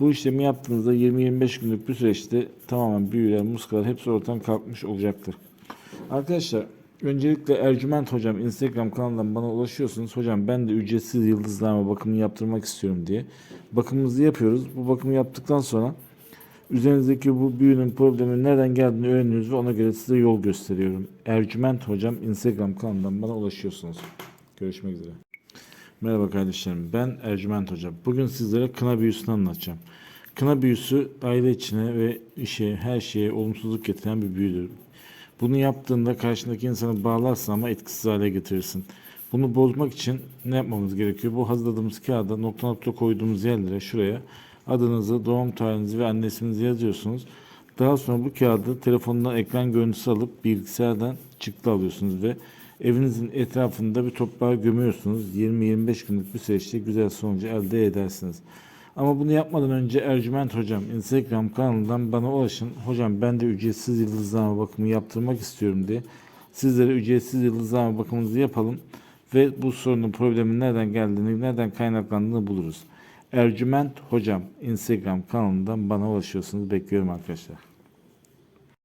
Bu işlemi yaptığınızda 20-25 günlük bir süreçte tamamen büyüler, muskalar hepsi ortadan kalkmış olacaktır. Arkadaşlar öncelikle Ercüment Hocam Instagram kanalından bana ulaşıyorsunuz. Hocam ben de ücretsiz yıldızlarma bakımını yaptırmak istiyorum diye. Bakımımızı yapıyoruz. Bu bakımı yaptıktan sonra üzerinizdeki bu büyünün probleminin nereden geldiğini öğreniyoruz ve ona göre size yol gösteriyorum. Ercüment Hocam Instagram kanalından bana ulaşıyorsunuz. Görüşmek üzere. Merhaba kardeşlerim, ben Ercüment Hoca. Bugün sizlere kına büyüsünü anlatacağım. Kına büyüsü aile içine ve işe, her şeye olumsuzluk getiren bir büyüdür. Bunu yaptığında karşındaki insanı bağlarsın ama etkisiz hale getirirsin. Bunu bozmak için ne yapmamız gerekiyor? Bu hazırladığımız kağıda nokta nokta koyduğumuz yerlere şuraya adınızı, doğum tarihinizi ve anne yazıyorsunuz. Daha sonra bu kağıdı telefondan ekran görüntüsü alıp bilgisayardan çıktı alıyorsunuz ve evinizin etrafında bir toprağa gömüyorsunuz. 20-25 günlük bir süreçte güzel sonucu elde edersiniz. Ama bunu yapmadan önce Ercüment Hocam Instagram kanalından bana ulaşın. Hocam ben de ücretsiz yıldızlama bakımı yaptırmak istiyorum diye. Sizlere ücretsiz yıldızlama bakımınızı yapalım ve bu sorunun problemin nereden geldiğini, nereden kaynaklandığını buluruz. Ercüment Hocam Instagram kanalından bana ulaşıyorsunuz. Bekliyorum arkadaşlar.